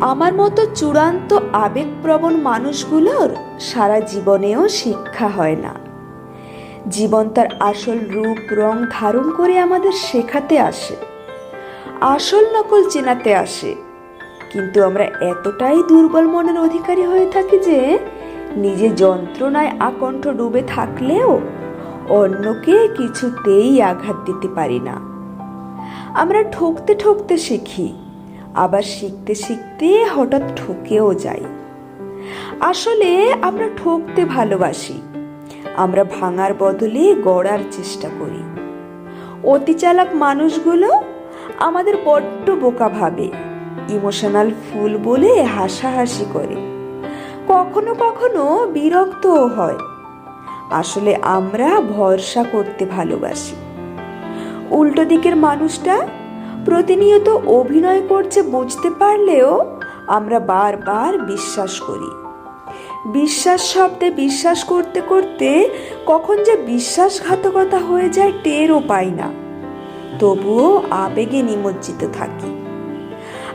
আমার মতো চূড়ান্ত আবেগপ্রবণ মানুষগুলোর সারা জীবনেও শিক্ষা হয় না। জীবন তার আসল রূপ, রং ধারণ করে আমাদের শেখাতে আসে, আসল নকল চেনাতে আসে। কিন্তু আমরা এতটাই দুর্বল মনের অধিকারী হয়ে থাকি যে নিজে যন্ত্রণায় আকণ্ঠ ডুবে থাকলেও অন্যকে কিছুতেই আঘাত দিতে পারি না। আমরা ঠকতে ঠকতে শিখি আবার শিখতে শিখতে হঠাৎ ঠকেও যাই। আসলে আমরা ঠকতে ভালোবাসি। আমরা ভাঙার বদলে গড়ার চেষ্টা করি। অতি চালাক মানুষগুলো আমাদের বড্ড বোকা ভাবে। ইমোশনাল ফুল বলে হাসাহাসি করে। কখনো কখনো বিরক্তও হয়। আসলে আমরা ভরসা করতে ভালোবাসি। উল্টো দিকের মানুষটা প্রতিনিয়ত অভিনয় করছে বুঝতে পারলেও আমরা বারবার বিশ্বাস করি। বিশ্বাস শব্দে বিশ্বাস করতে করতে কখন যে বিশ্বাসঘাতকতা হয়ে যায় টেরও পাই না। তবুও আবেগে নিমজ্জিত থাকি।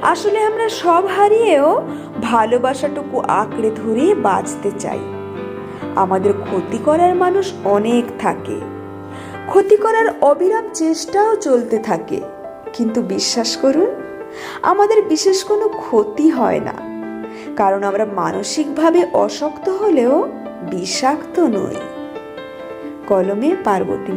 আসলে আমরা সব হারিয়েও ভালোবাসাটুকু আঁকড়ে ধরে বাঁচতে চাই। আমাদের ক্ষতি করার মানুষ অনেক থাকে। ক্ষতি করার অবিরাম চেষ্টাও চলতে থাকে। কিন্তু বিশ্বাস করুন, আমাদের বিশেষ কোনো ক্ষতি হয় না। কারণ আমরা মানসিকভাবে অশক্ত হলেও বিষাক্ত নই। কলমে পার্বতী